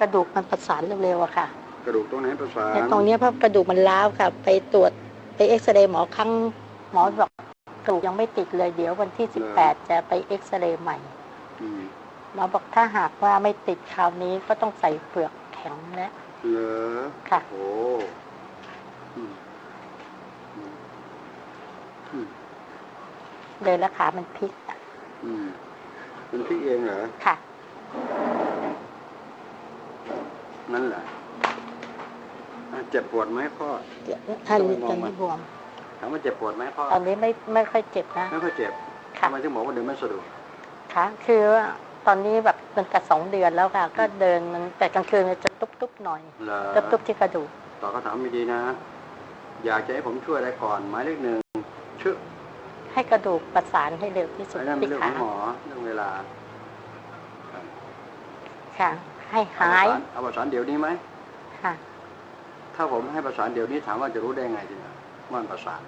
กระดูกมันประสานเร็วๆอะค่ะกระดูกตรงไหนประสานแต่ตรงเนี้ยเพราะกระดูกมันร้าวค่ะ ไปตรวจไปเอ็กซเรย์หมอครั้งหมอบอกกระดูกยังไม่ติดเลยเดี๋ยววันที่ 18 จะไปเอ็กซเรย์ใหม่อืมหมอบอกถ้าหากว่าไม่ติดคราวนี้ก็ต้องใส่เปลือกแข็งแล้ว เหรอค่ะ โอ้อืมอืมอืมเลยแล้วขามันพลิกอะอืมมันพี่เองเหรอค่ะ นั่นแหละอะเจ็บปวดไหมพ่อท่านต้องไปนี้มองตอนมันี้นบวมถามว่าเจ็บปวดไหมพ่อตอนนี้ไม่ไม่ค่อยเจ็บนะไม่ค่อยเจ็บค่ะทำไมถึงบอกว่าเดินไม่สะดวกค่ะคือว่าตอนนี้แบบมันจะสองเดือนแล้วค่ะ ก็เดินมันแต่กลางคืนมันจะตุ๊บๆหน่อยเหรอตุ๊บๆที่กระดูกตอบคำถามไม่ดีนะ อยากจะให้ผมช่วยอะไรก่อนหมายเลขหนึ่งชื่อให้กระดูกประสานให้เร็วที่สุดไอ้นั่นเป็นที่เรื่องขขาองหมอเรื่องเวลาค่ะ ให้หายเอาประสานเดี๋ยวนี้ไหมค่ะ ถ้าผมให้ประสานเดี๋ยวนี้ถามว่าจะรู้ได้ไงทีนะว่ามันประสาน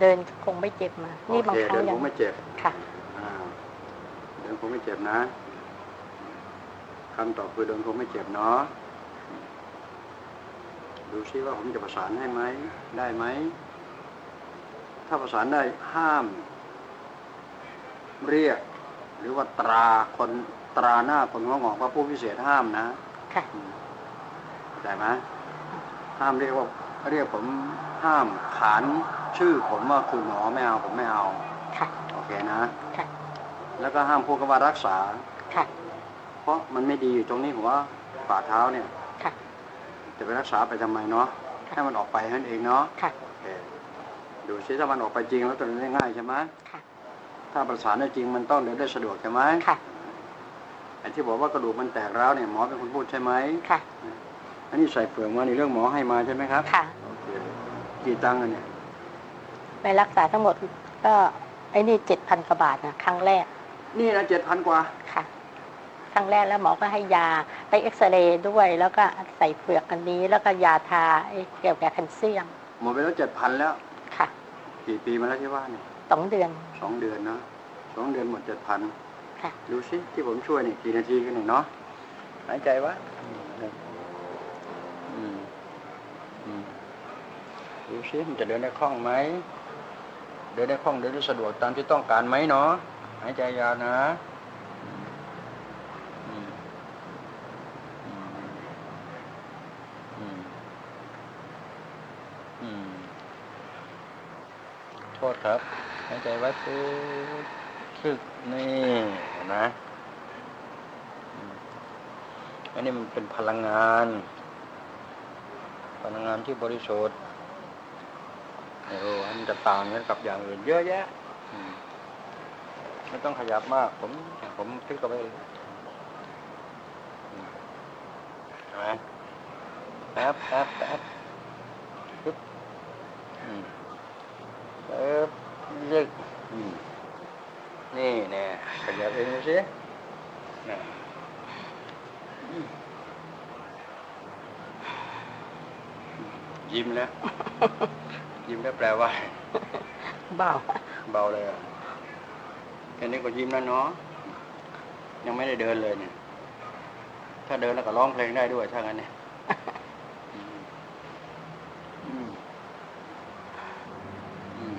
เดินคงไม่เจ็บมาโอนี่บางเคครั้เดิงนยัผงมไม่เจ็บค่ะอ่าเดินผมไม่เจ็บนะคำตอบคือเดินผมไม่เจ็บเนาะดูซิว่าผมจะประสานให้ไหมได้ไหม ถ้าประสานได้ห้าม เรียก หรือว่าตราคน ตราหน้าคนหัวงอกว่าผู้พิเศษห้ามนะค่ะอืมเข้าใจไหมห้ามเรียกว่าเรียกผมห้ามขานชื่อผมว่าคือหมอไม่เอาผมไม่เอาค่ะโอเคนะค่ะแล้วก็ห้ามพูดคำว่ารักษาค่ะเพราะมันไม่ดีอยู่ตรงนี้ผมว่าฝ่าเท้าเนี่ยค่ะจะไปรักษาไปทำไมเนาะให้มันออกไปนั่นเองเนาะค่ะโอเคดูซิถ้ามันออกไปจริงแล้วจะเดินได้ง่ายใช่ไหมค่ะถ้าประสานได้จริงมันต้องเดินได้สะดวกใช่ไหมค่ะไอ้ ที่บอกว่ากระดูกมันแตกร้าวเนี่ยหมอเป็นคนพูดใช่ไหมค่ะ อันนี้ใส่เปลือกมาในเรื่องหมอให้มาใช่ไหมครับค่ะ โอเคกี่ตังค์อะเนี่ยไปรักษาทั้งหมดก็ไอ้นี่เจ็ดพันกว่าบาทนะครั้งแรกนี่นะเจ็ดพันกว่าค่ะ ครั้งแรกแล้วหมอก็ให้ยาไปเอ็กซเรย์ด้วย แล้วก็ใส่เปลือกอันนี้ แล้วก็ยาทาไอ้เกี่ยวกับแคลเซียมหมดไปแล้วเจ็ดพันแล้ว ค่ะ กี่ปีมาแล้วที่ว่าเนี่ยสองเดือนสองเดือนเนาะสองเดือนหมดเจ็ดพัน ค่ะ ดูสิที่ผมช่วยนี่กี่นาทีกันหนึ่งเนาะหายใจวะดูสิมันจะเดินได้คล่องไหมเดินได้คล่องเดินได้สะดวกตามที่ต้องการไหมเนาะหายใจยาวนะโทษครับ หายใจไว้ปุ๊บ กนี่นไหมอืมอันนี้มันเป็นพลังงาน พลังงานที่บริสุทธิ์โอ้โหมันจะต่างกันกับอย่างอื่นเยอะแยะไม่ต้องขยับมาก ผมผมคลิกเข้าไปเลยนไหมแป๊บแป๊บแป๊บปึ๊บอืมเอ๊บยึกอืมนี่แน่ ขยับเองดูสิน่ะอืมยิ้มแล้ว ยิ้มแล้วแปลว่าเบาเบาเลยอะแค่นี้ก็ยิ้มแล้วเนาะยังไม่ได้เดินเลยเนี่ย ถ้าเดินแล้วก็ร้องเพลงได้ด้วยถ้างั้นเนี่ยอืมอืมอืม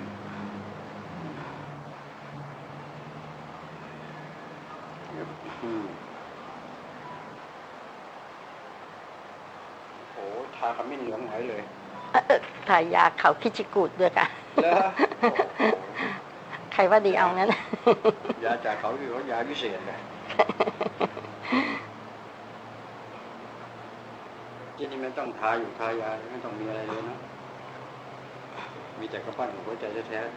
อืม โอ้ทาขมิ้นเหลืองหายเลยถ่ายยาเขาคิจิกูดด้วยค่ะเหรอโอ้โหใครว่าดีเอานั้น ยาจากเขาคือเขายาพิเศษเลยที่นี่ไม่ต้องทาอยู่ทายาไม่ต้องมีอะไรเลยเนอะมีแต่กระปั้นของหัวใจแท้ๆ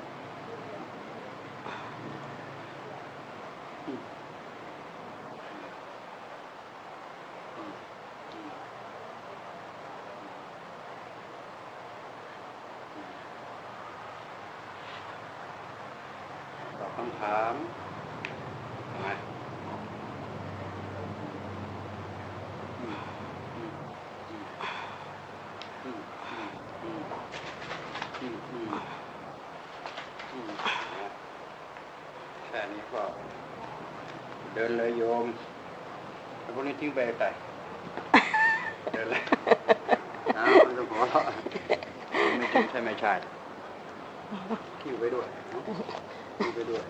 ดินเลยโยมพระพุทธวกนี้ทิ้งไปไกลเดินเลยน้ามันจะหัวเราะไม่ทิ้งใช่ไม่ใช่ทิ้งไว้ด้วยเนอะทิ้งไว้ด้วย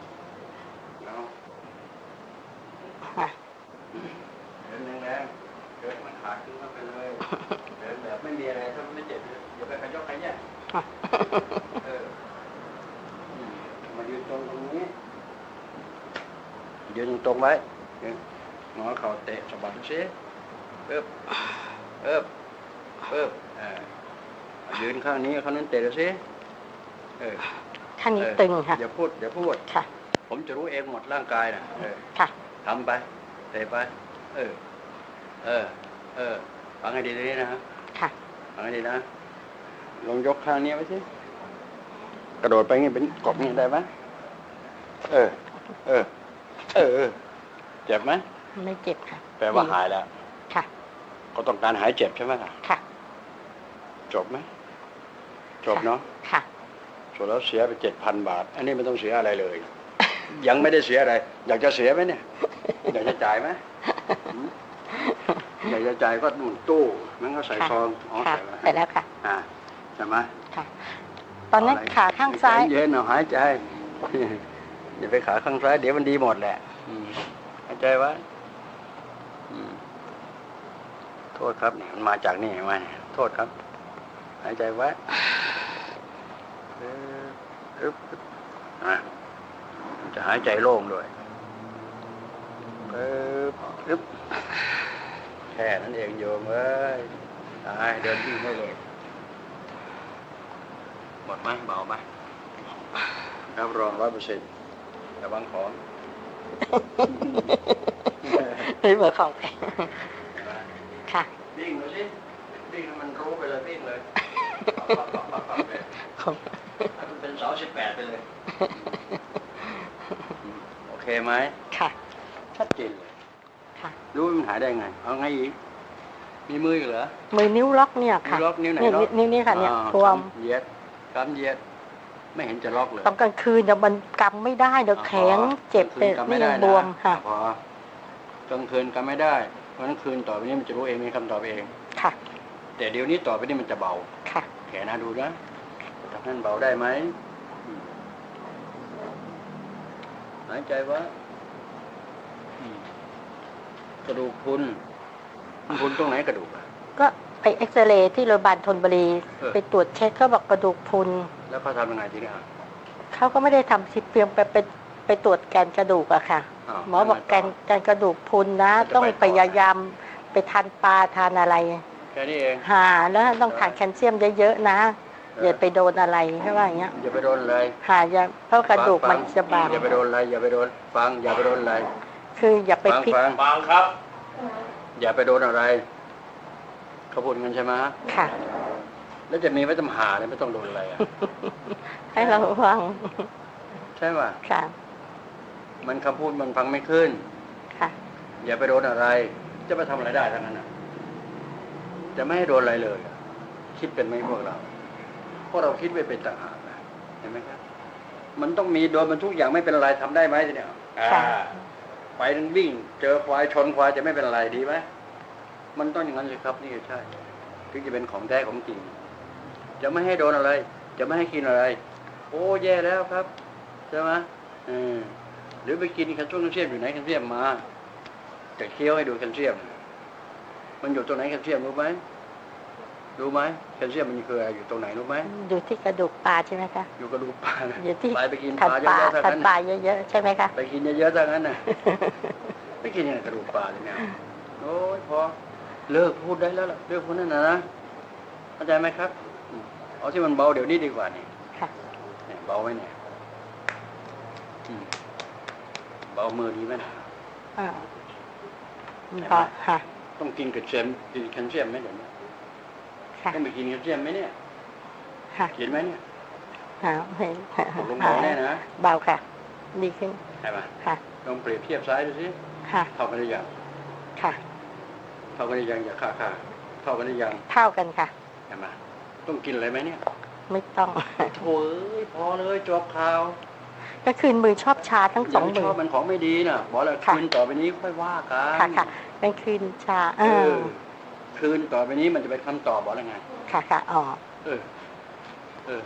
แล้ว ค่ะ เดินแรงๆเดินมันขาดขึ้นมาไปเลย เดินแบบไม่มีอะไรถ้ามันไม่เจ็บอย่าไปขยกขยะเอออืมมายืนตรงตรงนี้ ยืนต รงๆไว้ยืนงอเข่าเตะสะบัดดูสิเอิบเอิบเอิบอ่ายืนข้างนี้ข้างนั้นเตะดูสิเออข้างนี้เออตึงค่ะอย่าพูดอย่าพูดค่ะ ผมจะรู้เองหมดร่างกายนะเออค่ะทำไปเตะไป เออ เออ เออฟังให้ดีๆนะฮะค่ะฟังให้ดีนะลองยกข้างนี้ไว้สิกระโดดไปงี้เป็นกบงี้ได้ไหมเออ เออ เออเออ เจ็บไหมไม่เจ็บค่ะแปลว่าหายแล้ว ค่ะ ก็ต้องการหายเจ็บใช่ไหมล่ะ ค่ะ จบไหม จบเนาะ ค่ะส่วนแล้วเสียไปเจ็ดพันบาท อันนี้ไม่ต้องเสียอะไรเลย ยังไม่ได้เสียอะไร อยากจะเสียไหมเนี่ย อยากจะจ่ายไหมหืมอยากจะจ่ายก็หนุนตู้มันก็ใส่ค่ะซองอ๋อค่ะใส่ไปแล้วค่ะ อ่าใช่ไหมค่ะ ตอนนั้นเะไรขาข้างซ้ายใจเย็นเอาหายใจ อย่าไปขาข้างซ้ายเดี๋ยวมันดีหมดแหละอืมหายใจไว้โทษครับเนี่ยมันมาจากนี่เห็นไหมโทษครับ หายใจไว้เอออึ๊บจะหายใจโล่งด้วยเอออึ๊บแค่นั้นเองโยมเอ้ยตายเดินวิ่ได้เลยหมดไหมเบาไหมรับรองร้อยเปอร์เซ็นต์ ระวังของไม่เหมือนของแพงค่ะวิ่งเลยสิวิ่งให้มันรู้ไปเลยวิ่งเลยของให้มันเป็นเสาสิบแปดไปเลย โอเคไหมค่ะ ชัดเจนเลยค่ะรู้ว่ามันหายได้ไง เอาไงอีกมีมืออีกเหรอ มือนิ้วล็อกเนี่ยค่ะ นิ้วล็อกนิ้วไหนเนี่ยล็อกนิ้วนี้ค่ะเนี่ยอ่าบวมเหยียดกำเหยียด ไม่เห็นจะล็อกเลยตอนกลางคืนเนี่ยมันกำไม่ได้เดี๋ยวแข็งเจ็บเป็นกลางคืนกำไม่นี่ได้ยังนะบวมค่ะพอกลางคืนกำไม่ได้ เพราะฉะนั้นคืนต่อไปนี้มันจะรู้เองมีคำตอบเองค่ะ แต่เดี๋ยวนี้ต่อไปนี้มันจะเบาค่ะแขนนะดูนะทำให้มันเบาได้ไหมอืมหายใจไว่ากระดูกพรุนมันพรุนตรงไหนกระดูกอะก็ไปเอ็กซเรย์ที่โรงพยาบาลธนบุรีเออไปตรวจเช็คเขาบอกกระดูกพรุน แล้วเขาทำยังไงทีนี้อะ เขาก็ไม่ได้ทำสิเพียงไปไปไปตรวจแกนกระดูกอะค่ะาวหมอบอกแกนแล้วไงแกนกระดูกพรุนนะมันจะต้องไปต่อพยายามไปทานปลาทานอะไร แค่นี้เอง หาแล้วต้องทานแคลเซียมเยอะๆนะอย่าไปโดนอะไรใช่ว่าอย่างเงี้ยอย่าไปโดนอะไรหาอย่าเพราะกระดูกฟัมันงจะบางอย่าไปโดนอะไรอย่าไปโดนฟังอย่าไปโดนอะไรคืออย่าไปฟังพลิกฟังฟังครับ อย่าไปโดนอะไรเขาพูดกันใช่ไหมค่ะ แล้วจะมีไว้ตำหาเนี่ยไม่ต้องโดนอะไรอะให้เราฟังใช่ป่ะค่ะมันคำพูดมันฟังไม่ขึ้น ค่ะ อย่าไปโดนอะไร จะไปทำอะไรได้ทั้งนั้นอะ จะไม่ให้โดนอะไรเลยอะคิดเป็นไหมพวกเราพวกเราคิดไม่เป็นต่างหากนะเห็นไหมครับ มันต้องมีโดนมันทุกอย่างไม่เป็นอะไรทำได้ไหมทีเนี่ยอ่าค่ะไปนึงวิ่ง เจอควายชนควายจะไม่เป็นอะไรดีไหมมันต้องอย่างนั้นสิครับ นี่ใช่ถึงจะเป็นของแท้ของจริง จะไม่ให้โดนอะไร จะไม่ให้กินอะไร โอ้แย่แล้วครับใช่ไหมอืมหรือไปกินแคลเซียมแคลเซียมอยู่ไหนแคลเซียมมาจะเคี้ยวให้ดูแคลเซียม มันอยู่ตรงไหนแคลเซียมรู้ไหมรู้ไหมแคลเซียมมันคืออะไรอยู่ตรงไหนรู้ไหมอยู่ที่กระดูกปลาใช่ไหมคะอยู่กระดูกปลานะอยู่ที่ไปไปกินปทานลาปลาเยอะๆเท่าทานนั้นปลาน่ะเยอะๆใช่ไหมคะไปกินเยอะๆเท่านั้นน่ะไม่กินยังไงกระดูกปลาเลยเนี่ยโอ้ยพอเลิกพูดได้แล้วล่ะเลิกพูดนั่นนะนะเข้าใจไหมครับอืม เอาที่มันเบาเดี๋ยวนี้ดีกว่านี่ค่ะเนี่ยเบาไหมเนี่ยอืมเบามือดีไหมเนี่ยอ่าพอค่ะต้องกินแคลเซียมกินแคลเซียมไหมเดี๋ยวนี้ค่ะต้องไปกินแคลเซียมไหมเนี่ยค่ะกินไหมเนี่ยหาเห็นผมลงเบาแน่นะเบาค่ะ ดีขึ้นใช่ปะค่ะลองเปรียบเทียบซ้ายดูสิค่ะเท่ากันหรือยังค่ะเท่ากันหรือยังอย่าค่าค่าเท่ากันหรือยังเท่ากันค่ะใช่ไหม ต้องกินอะไรไหมเนี่ย ไม่ต้องโถ่เอ้ยพอเลยจบข่าวก็คืนมือชอบชาทั้งสองย่าไปมืชอ อบมันของไม่ดีน่ะบอกแล้วค่ะ คืนต่อไปนี้ค่อยว่ากันค่ะค่ะเป็นคลื่นชาเอเอออคืนต่อไปนี้มันจะเป็นคำตอบบอกแล้วไง ค่ะค่ะอ๋อเออ เออ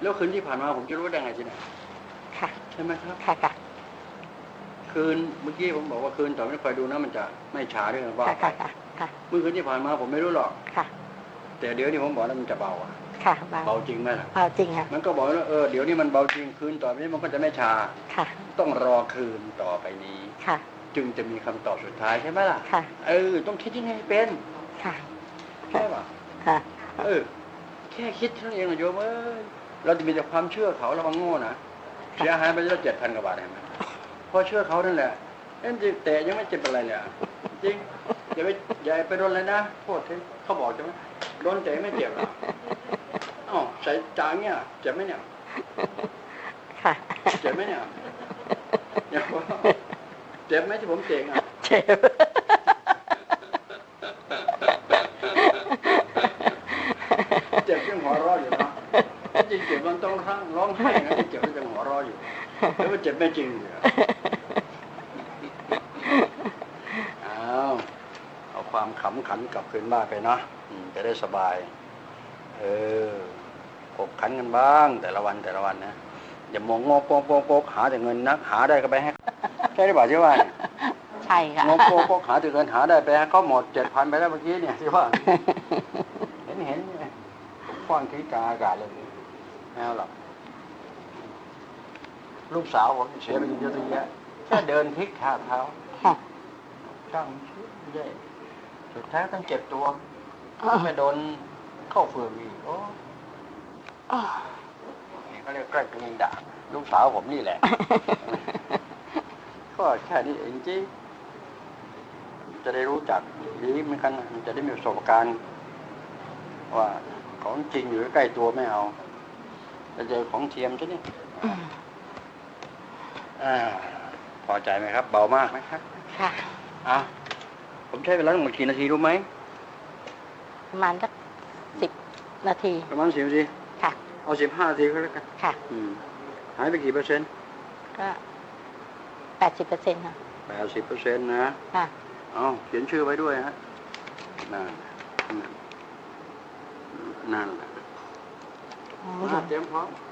แล้วคืนที่ผ่านมาผมจะรู้ได้ไงที่ไหนค่ะใช่ไหมครับ ค่ะค่ะ คืนเมื่อกี้ผมบอกว่าคืนต่อไปนี้คอยดูนะมันจะไม่ช้าด้วยนะว่าค่ะไปค่ะค่ะค่ะเมื่อคืนที่ผ่านมาผมไม่รู้หรอก ค่ะ แต่เดี๋ยวนี้ผมบอกแล้วมันจะเบาอะค่ะเบาเบาจริงไหมล่ะ เบาจริงค่ะ มันก็บอกแล้วเออเดี๋ยวนี้มันเบาจริงคืนต่อไปนี้มันก็จะไม่ช้าค่ะ ต้องรอคืนต่อไปนี้ ค่ะ จึงจะมีคำตอบสุดท้ายใช่ไหมล่ะ ค่ะ เออ ต้องคิดยังไงเป็นค่ะ ใช่ป่ะค่ะ เออ แค่คิดเท่านั้นเองนะโยมเอ้ยเราจะมีแต่ความเชื่อเขาเราบางโง่นะเสียหายไปแล้วเจ็ดพันกว่าบาทเห็นไหมเพราะเชื่อเขานั่นแหละเอ็นแต่ยังไม่เจ็บอะไรเลยอะ จริงอย่าไปอย่าไปโดนเลยนะโทษที่เขาบอกใช่ไหมโดนแต่ไม่เจ็บหรอกอ๋อใส่จางเนี่ยเจ็บไหมเนี่ยค่ะเจ็บไหมเนี่ยอย่าว่าเจ็บไหมที่ผมเจ็งอะเจ็บเจ็บยังหัวเร้ออยู่เนาะจริงๆเจ็บมันต้องร้องร้องไห้นะที่เจ็บมันยังหัวเร้ออยู่แล้วมันเจ็บไม่จริงเลยอะเอาเอาความขำขันกลับคืนบ้านไปเนาะอืมจะได้สบาย เออขบขันกันบ้าง แต่ละวันแต่ละวันนะอย่ามองงอโป๊กโป๊กโป๊กหาแต่เงินนัก หาได้ก็ไปให้ใช่หรือเปล่าที่ว่าเนี่ยใช่ค่ะงอโป๊กโป๊กหาแต่เงินหาได้ไปให้เขาหมดเจ็ดพันไปแล้วเมื่อกี้เนี่ยที่ว่าเห็นเห็นเนี่ยคว้างทิ้งกลางอากาศเลยแมวหลับลูกสาวผมเสียไปเยอะแยะแค่เดินพลิกขาเท้าค่ะช่างชื่อไม่ได้ สุดท้ายต้องเจ็บตัวไม่โดนเข้าเฟืองอีกโอ้นี่เขาเรียกใกล้เป็นด่าลูกสาวผมนี่แหละ ก็แค่นี้เองจริงจะได้รู้จักดีเหมือนกันจะได้มีประสบการณ์ว่าของจริงอยู่ใกล้ตัวไม่เอาจะเจอของเทียมใช่ไหมอ่าพอใจไหมครับ เบามากไหมครับ ค่ะอะ ผมใช้เวลาทั้งหมดกี่นาทีรู้ไหมประมาณสักสิบนาที ประมาณสิบนาทีค่ะ เอาสิบห้านาทีก็แล้วกันค่ะ อืมหายไปกี่เปอร์เซ็นต์ก็แปดสิบเปอร์เซ็นต์ค่ะแปดสิบเปอร์เซ็นต์นะค่ะ เอาเขียนชื่อไว้ด้วยฮะนั่นนั่นนั่นแหละอ๋อมาเตรียมพร้อมมา